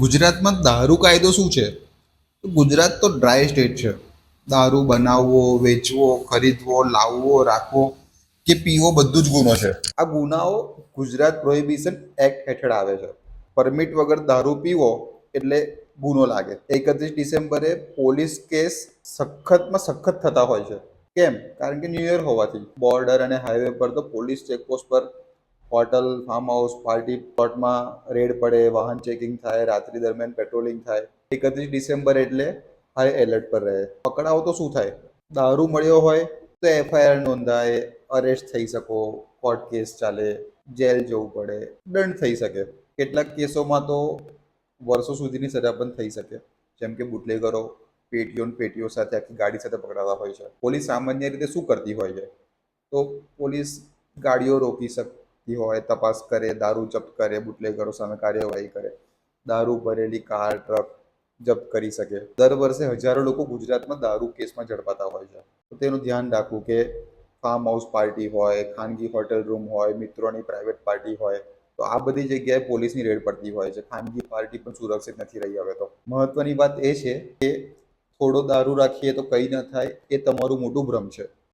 ગુજરાતમાં દારૂ કાયદો શું છે? ગુજરાત તો ડ્રાય સ્ટેટ છે. દારૂ બનાવવો, વેચવો, ખરીદવો, લાવવો, રાખવો કે પીવો બધું જ ગુનો છે. આ ગુનાઓ ગુજરાત પ્રોહિબિશન એક્ટ હેઠળ આવે છે. પરમિટ વગર દારૂ પીવો એટલે ગુનો લાગે. એકત્રીસ ડિસેમ્બરે પોલીસ કેસ સખતમાં સખત થતા હોય છે. કેમ? કારણ કે ન્યૂ યર હોવાથી. બોર્ડર અને હાઈવે પર તો પોલીસ ચેકપોસ્ટ પર હોટલ ફાર્મ હાઉસ પાર્ટી પ્લોટમાં રેડ પડે, વાહન ચેકિંગ થાય, રાત્રિ દરમિયાન પેટ્રોલિંગ થાય. એકત્રીસ ડિસેમ્બર એટલે હાઈ એલર્ટ પર રહે. પકડાવો તો શું થાય? દારૂ મળ્યો હોય તો એફઆઈઆર નોંધાય અરેસ્ટ થઈ શકો કોર્ટ કેસ ચાલે, જેલ જવું પડે, દંડ થઈ શકે. કેટલાક કેસોમાં તો વર્ષો સુધીની સજા પણ થઈ શકે. જેમ કે બુટલેગરો, પેટીઓ પેટીઓ સાથે આખી ગાડી સાથે પકડાતા હોય છે. પોલીસ સામાન્ય રીતે શું કરતી હોય છે? તો પોલીસ ગાડીઓ રોકી શકતી હોય, તપાસ કરે, દારૂ જપ્ત કરે, બુટલેગરો સામે કાર્યવાહી કરે, દારૂ ભરેલી કાર, ટ્રક જપ્ત કરી શકે. દર વર્ષે હજારો લોકો ગુજરાતમાં દારૂ કેસમાં ઝડપાતા હોય છે. તો તેનું ધ્યાન રાખવું કે ફાર્મ હાઉસ પાર્ટી હોય, ખાનગી હોટેલ રૂમ હોય, મિત્રોની પ્રાઇવેટ પાર્ટી હોય, તો આ બધી જગ્યાએ પોલીસની રેડ પડતી હોય છે. ખાનગી પાર્ટી પણ સુરક્ષિત નથી રહી હવે તો. મહત્વની વાત એ છે કે થોડો દારૂ રાખીએ તો કંઈ ન થાય એ તમારું મોટું ભ્રમ છે.